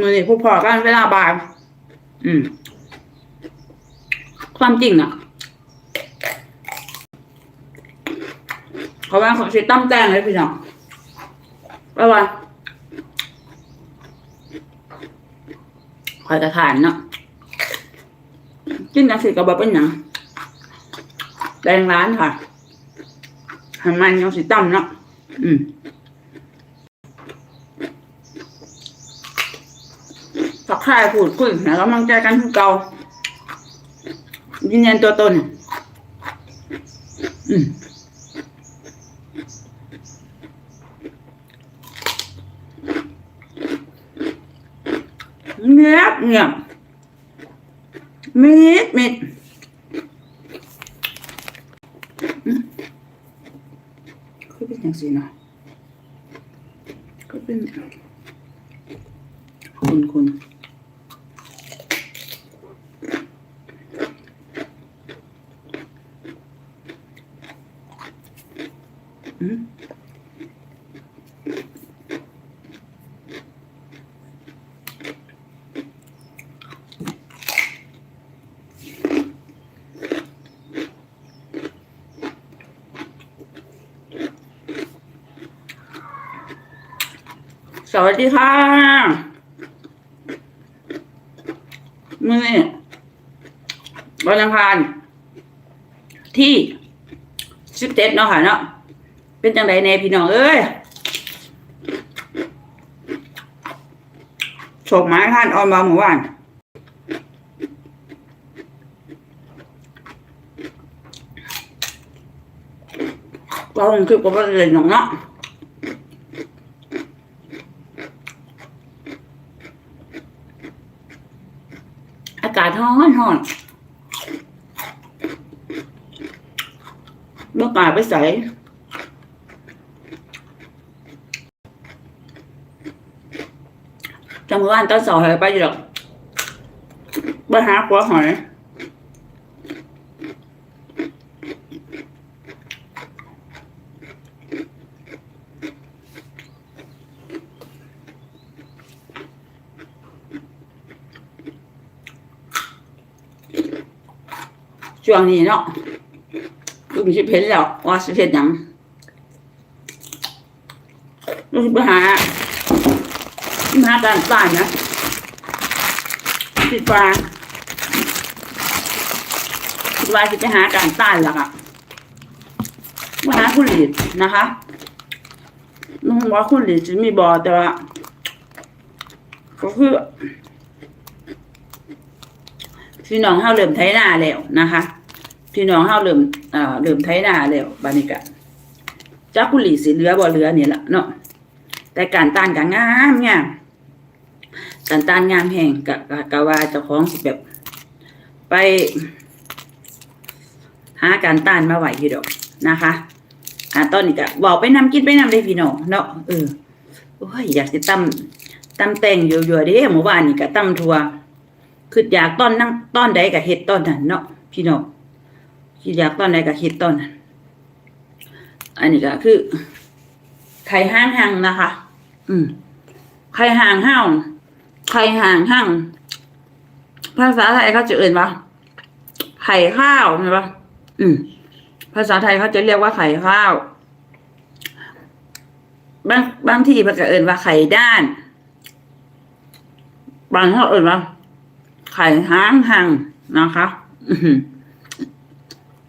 มือนี่ผู้พอกันเวลาบ่ายอืม ความจริงอะเขาว่าเขาใช้ตั้มแตงเลยพี่น้องไปวันคอยกระทานเนาะกินจังสิกับบ่เป็นหยังแดงร้านค่ะหันมันยังสิตั้มเนาะอืม สักค่ายพูดคุยนะกำลังใจกันทุกเก่ายืนยันตัวตนอืมเงียบเงียบมิดมิดคือเป็นอย่างสิเนาะก็เป็นคุณคุณ สวัสดีค่ะมื่อนี้วันอังคารที่สิบเจ็ดเนาะค่ะเนาะเป็นจังไดแน่พี่น้องเอ้ยโฉบไม้ท่านออนมาหมู่บ้านก็คงคือกับว่าเรียนน้องเนาะ้อนหอนเมื่อกาไปใส่จำเมื่อวานต้นสอหอยไปหรอกไปหาหัวหอย ช่วงนี้เนาะลูกสิเพ็นแล้วว่าสิเพ็นยังลูกสิไปหามาการบ้านนะติดฟ้าคิดว่าจะไปหาการต้านแล้วอะมาหาคุณหลีดนะคะน้องว่าคุณหลีดจะมีบอแต่ว่าก็คือพี่น้องเฮาเริ่มไถนาแล้วนะคะ พี่น้องเฮาเริ่มเอ่อเริ่มไถนาแล้วบานิกะจักคุหลีสิเหลือบ่เหลือนี่แหละเนาะแต่การต้านก็งามงามการต้านงามแห่งกะกะว่าเจ้าของสิแบบ ไปหาการต้านมาไหวอยู่ดอกนะคะ อ่าตอนนี้ก็บอกไปนำกินไปนำได้พี่น้องเนาะเออโอ้ยอยากสิตำตำแต่งอยู่ๆเด้หมู่บ้านนี่ก็ตำทัวคืออยากต้อนนั่งต้อนใดก็เฮ็ดต้อนนั้นเนาะพี่น้อง คืออยากตอนใดก็เฮ็ดตอนนั้นอันนี้ก็คือไข่ห้างหังนะคะ อืมไข่ห่างห้าวไข่ห่างห้างภาษาไทยเขาจะเอ่นว่าไข่ข้าวใช่ปะอืม ภาษาไทยเขาจะเรียกว่าไข่ข้าว บางบางที่เขาจะเอ่นว่าไข่ด้าน บางเขาเอ่นว่าไข่ห้างหังนะคะ อืม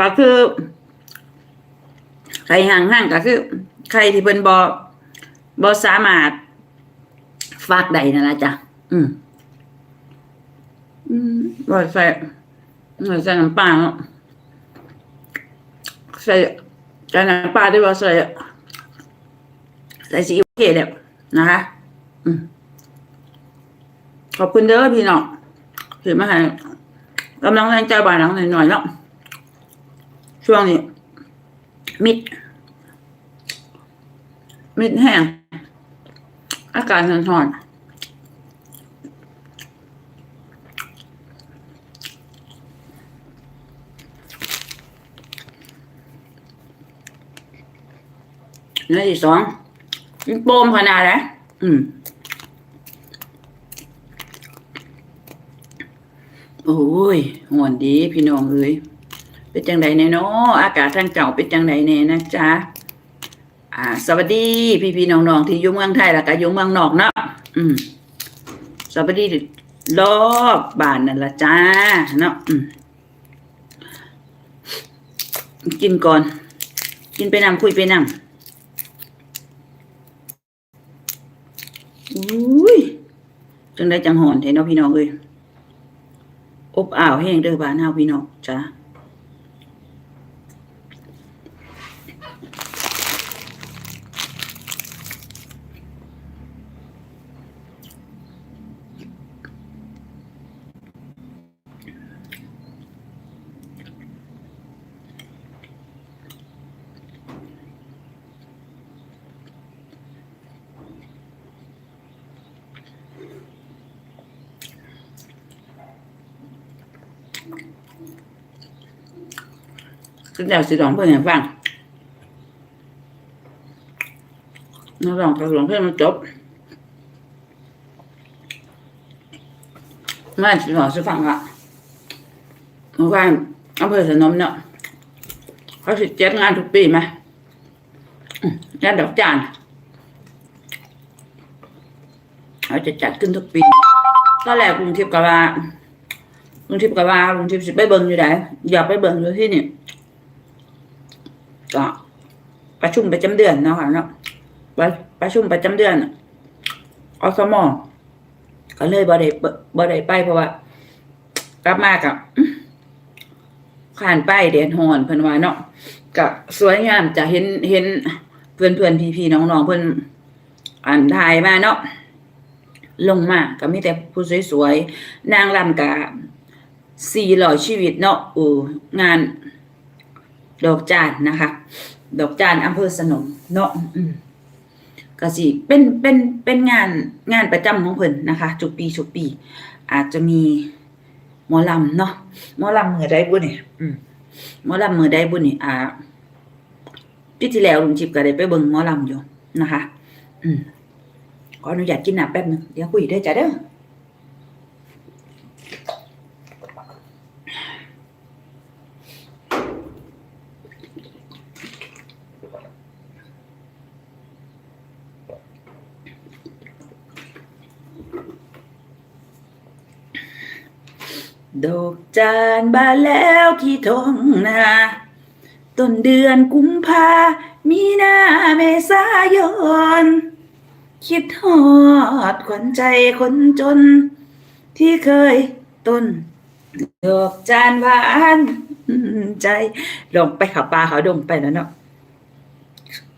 ก็คือไข่ห่างห่างก็คือไข่ที่เป็นบอบอสามารถฝากใดนั่นละจ้ะอืมอืมบ่ใส่ใส่น้ำปลาเนาะใส่ใส่น้ำปลาด้วยบ่ใส่ใส่ซีอิ๊วเกเนี่ยนะคะอืมขอบคุณเด้อพี่น้องถือมาให้กำลังแรงใจบ่ายหลังหน่อยๆเนาะ ช่วงนี้ มิด มิดแห้ง อากาศร้อนเนื้อที่สองมันโปมขนาดไหนอืม โอ้ยห่วนดีพี่น้องเอ้ย เป็นจังไดแน่เนาะอากาศทางเก่าเป็นจังไดแน่นะจ๊ะอ่า สวัสดี พี่พี่ๆน้องที่อยู่เมืองไทยแล้วก็อยู่เมืองนอกเนาะอืมสวัสดีรอบบ้านนั่นละจ้าเนาะอืมกินก่อน กินไปนำคุยไปนำอุ้ยจังได้จังหอนเห็นเนาะพี่น้องเอ้ยอบอ้าวแห้งเด้อบ้านเฮาพี่น้องจ้า ซึ่งเดี๋ยวสิร้องเพลงให้ฟังนักร้องก็ร้องเพลงมันจบมาสิร้องสิฟังละเมื่อวานอำเภอสนมเนาะเขาสิจัดงานทุกปีไหมงานดอกจานเขาจะจัดขึ้นทุกปีตอนแรกกรุงเทพก็ว่าลุงทิพย์ก็ว่าลุงทิพย์สิไปเบิ่งอยู่ไหนอยากไปเบิ่งอยู่ที่นี่ ก็ประชุมประจำเดือนเนาะค่ะเนาะประประชุมประจำเดือนอสมอก็เลยบ่ได้บ่ได้ไปเพราะว่า กลับมากับขานไปแดดฮ้อนเพิ่นว่าเนาะก็สวยงามจะเห็นเห็นเพื่อนเพื่อนพี่พี่ๆน้องๆเพิ่อนอ่านถ่ายมาเนาะลงมาก็มีแต่ผู้สวยๆนางรำกับสี่ร้อชีวิตเนาะโอ้งาน ดอกจานนะคะ ดอกจานอำเภอสนมเนาะก็สิเป็นเป็นเป็นงานงานประจำของเพิ่นนะคะทุกปีทุกปี อาจจะมีหมอลำเนาะหมอลำมือใดบุญเนี่อืมหมอลำมือใดบุญเนี่ยอ่าปีที่แล้วลุงจิบก็ได้ไปเบิ่งหมอลำอยู่นะคะ อืมขออนุญาตกินน้ำแป๊บนึงเดี๋ยวคุยได้จ้ะเด้อ ดอกจานบานแล้วที่ท้องนาต้นเดือนกุมภา มีนาเมษายน คิดฮอดขวัญใจคนจน ที่เคยต้น ดอกจานหวานใจ ลงไปขับปลาเขาดงไปแล้วเนาะ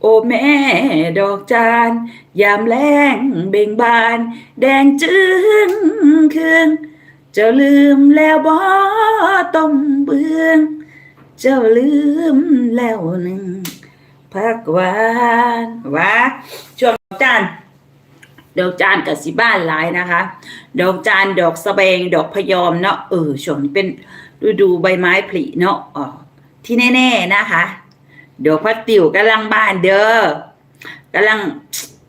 โอ้แม่ดอกจาน ยามแรงเบ่งบาน แดงจึงคืง เจ้าลืมแล้วบ่ต้มเบือง เจ้าลืมแล้วหนึ่งพักหวานว่าช่วงจานดอกจานกับสิบ้านหลายนะคะ ดอกจานดอกสะเบงดอกพยอมเนาะเออช่วงนี้เป็นฤดูใบไม้ผลิเนาะออที่แน่ๆนะคะ ดอกพัดติ๋วกำลังบานเด้อกำลัง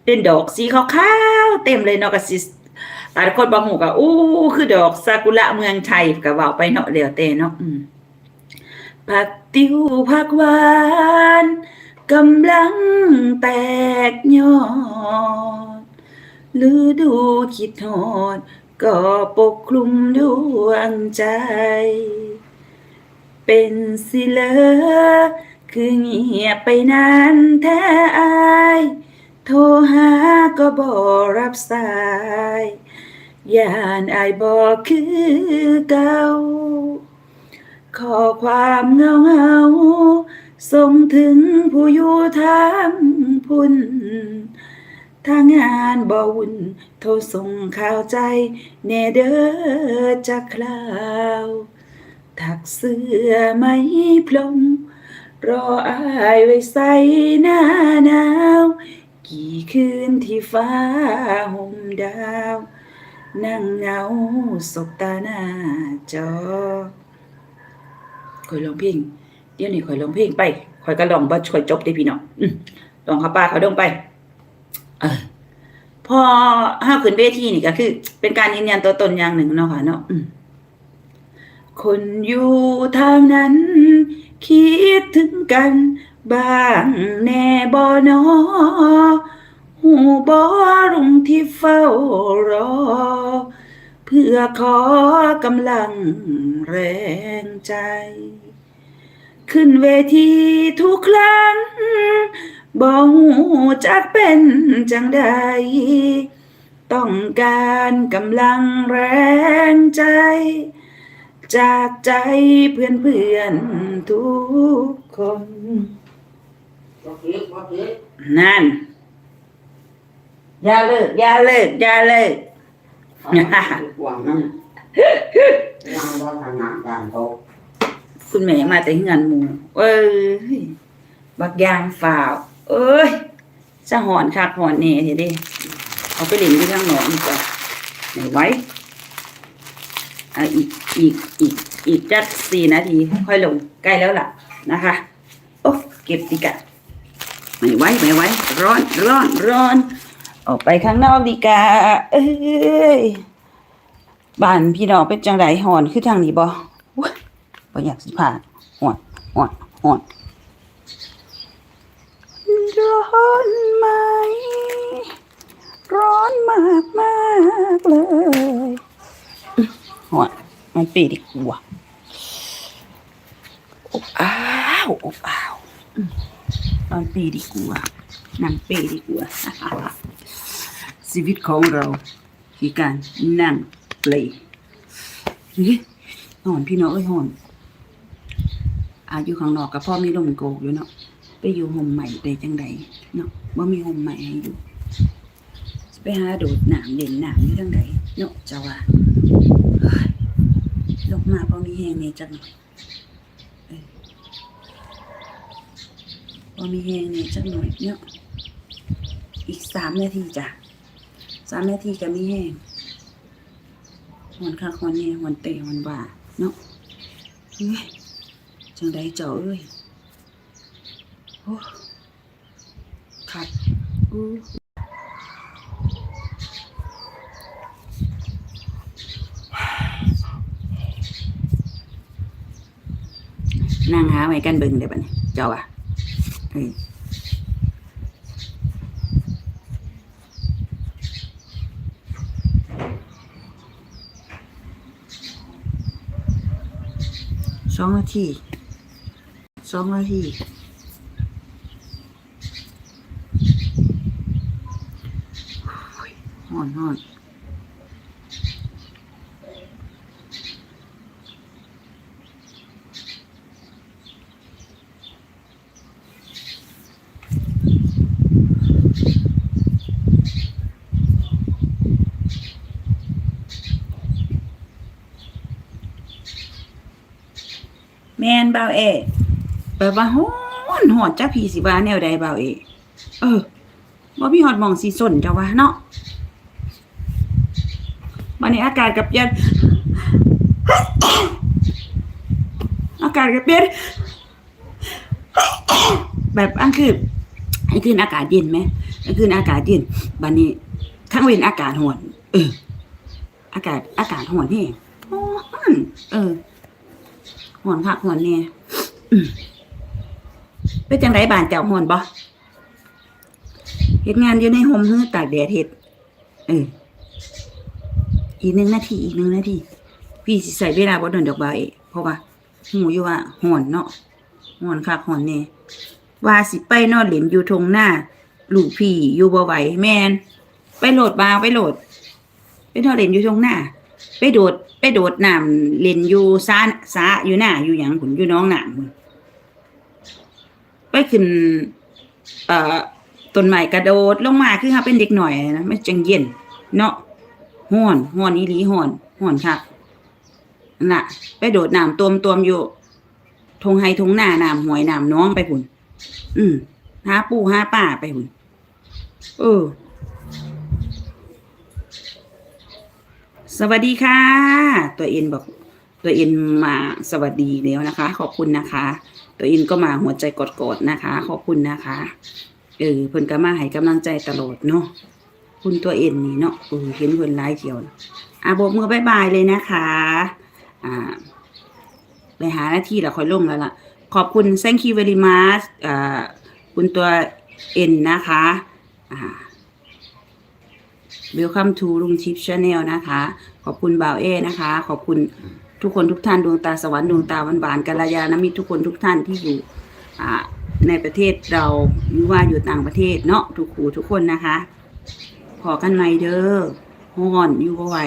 เป็นดอกสีขาวๆเต็มเลยเนาะกับสิ หลายคนบางหูก็อู้คือดอกซากุระเมืองไทยก็เว้าไปเนาะเดี๋ยวแต่เนาะอืมผักติวผักหวานกำลังแตกยอดฤดูคิดฮอด ก็ปกคลุมดวงใจ เป็นสิเลอคือเงียบไปนานแท้อาย โทรหาก็บ่รับสาย ย่านอายบ่คือเก่าขอความเงาเงาๆส่งถึงผู้อยู่ทางพุ่นถ้างานบ่วุ่นโทรส่งข่าวใจ แน่เด้อจักคราวถักเสื้อไหม่พลมรออายไว้ใส่หน้าหนาว กี่คืนที่ฟ้าห่มดาว นั่งเงาสบตาหน้าจอคอยร้องเพลงเดี๋ยวนี้คอยร้องเพลงไปคอยก็ร้องบ่ค่อยจบเด้พี่น้องอืมร้องเขาป้าเขาดงไป เออพอห้าขึ้นเวทีนี่ก็คือ เป็นการยืนยันตัวตนอย่างหนึ่งเนาะค่ะเนาะคนอยู่ทางนั้น คิดถึงกัน บ้างแน่บ่นอ หูบ่รุงที่เฝ้ารอ เพื่อขอกำลังแรงใจ ขึ้นเวทีทุกครั้งบ่หูจักเป็นจังใดต้องการกำลังแรงใจ จากใจเพื่อนเพื่อนๆทุกคน นั่น อย่าเลิกอย่าเลิกอย่าเลิกหวังนั่นยังบ่ถนัดการโตคุณแม่มาแต่งานหมูเอ้ยบักยางฝ่าวเอ้ยสะหอนคักหอนแน่เห็นดิเอาไปเล่นที่ข้างนอกดีกว่าไหนไว้อะอีกอีกอีกอีกจักสี่นาทีค่อยลงใกล้แล้วล่ะนะคะโอ้เก็บดีกะไม่ไว้ไม่ไว้ร้อนร้อนร้อน ออกไปข้างนอกดีกาเอ้ยบ้านพี่น้องเป็นจังไดหอนคือทางนี้บ่บ่อยากสิผ่านหอนหอนหอนร้อนไหม ร้อนมากมากเลยหอนมันปีดีกว่าอบอ้าวอบอ้าวมนอนปีดีกว่า นั่งเปดีกว่าชีวิตของเราคือการนั่งเปลเฮ้ยหอนพี่น้องเอ้ยหอนอายู่ข้างนอกกับพ่อมีลมโกกอยู่เนาะไปอยู่ห่มใหม่ได้จังใดเนาะว่ามีห่มใหม่ให้อยู่ไปหาโดดหนามเด่นหนามอยู่จังใดเนาะเจ้าว่าลงมาพอมีแหงนี่จังหน่อยเออพอมีแหงนี่จังหน่อยเนาะ อีกสามนาทีจ้ะสามนาทีจะไม่แห้งหวนค่ะหวนเนี่หวนเตะหวนว่าเนาะเฮ้ยจังใดเจ้าเอ้ยโอ้ขัดอู้นั่งหาไว้กันเบิ่งได้ปะเนี่ยเจ้าอะเอ้ย องนาทีสองนาทีห่อนห่อน แมนเบาวเอแบบว่าฮ้อนหอดจ้าพีสิว่าแนวใดเบาวเอเออบ่มีหอดมองสีสนจ้าวะเนาะวันนี้อากาศกับเย็นอากาศกับเย็นแบบอันคือไอ้คืนอากาศเย็นไหมไอ้คืนอากาศเย็นบัดนี้ทั้งเว้นอากาศหอนเออ อากาศอากาศหอนนี่ฮ้อนเออ หอนคักหอนเนี่ยเป็นจังไรบ้านเจ้าหอนบ่เฮ็ดงานอยู่ในโฮมฮื้อตากแดดเฮ็ดเอออีกหนึ่งนาทีอีกหนึ่งนาทีพี่ใส่เวลาบ่โดนดอกบาเอกเพราะว่าหูอยู่ว่าหอนเนาะหอนคักหอนแน่ว่าสิไปนอนเล่นอยู่ทงหน้าลูกพี่อยู่บ่ไหวแมนไปโหลดบาไปโหลดไปนอนเล่นอยู่ทงหน้า ไปโดด ไปโดดน้ำเล่นอยู่ซาซาอยู่หน้าอยู่หยังพุ่นอยู่น้องน้ำพุ่นไปขึ้น เอ่อต้นไม้กระโดดลงมาคือเฮาเป็นเด็กหน่อยนะมันจังเย็น เนาะฮ้อนฮ้อนอีหลีฮ้อนฮ้อนคักนั่นน่ะ ไปโดดน้ำตวมตวมอยู่ทงไฮทงหน้าน้ำหวยน้ำน้องไปพุ่น อืมหาปูหาป่าไปพุ่น เออ สวัสดีค่ะ ตัวเอ็นบอกตัวเอ็นมาสวัสดีแล้วนะคะ ขอบคุณนะคะ ตัวเอ็นก็มาหัวใจกดๆนะคะ ขอบคุณนะคะเออเพิ่นก็มาให้กำลังใจตลอดเนาะคุณตัวเอ็นนี่เนาะเออเห็นเพิ่นไลฟ์เที่ยวอะโบกมือบายบายเลยนะคะอ่าไปหาหน้าที่แล้วค่อยลงแล้วล่ะ ขอบคุณ thank you very much อ่าคุณตัวเอ็นนะคะอ่า welcome to ลุงทิพย์ channel นะคะ ขอบคุณบ่าวเอนะคะ ขอบคุณทุกคนทุกท่านดวงตาสวรรค์ดวงตาหวานหวานๆกัลยาณมิตรทุกคนทุกท่านที่อยู่ในประเทศเราหรือว่าอยู่ต่างประเทศเนาะทุกคู่ทุกคนนะคะ ขอกันใหม่เด้อฮ้อนอยู่บ่ไหว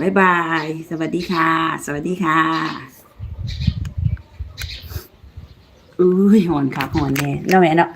บายบาย สวัสดีค่ะ สวัสดีค่ะอุ้ยหอนค่ะหอนแน่แล้วแม่เนาะ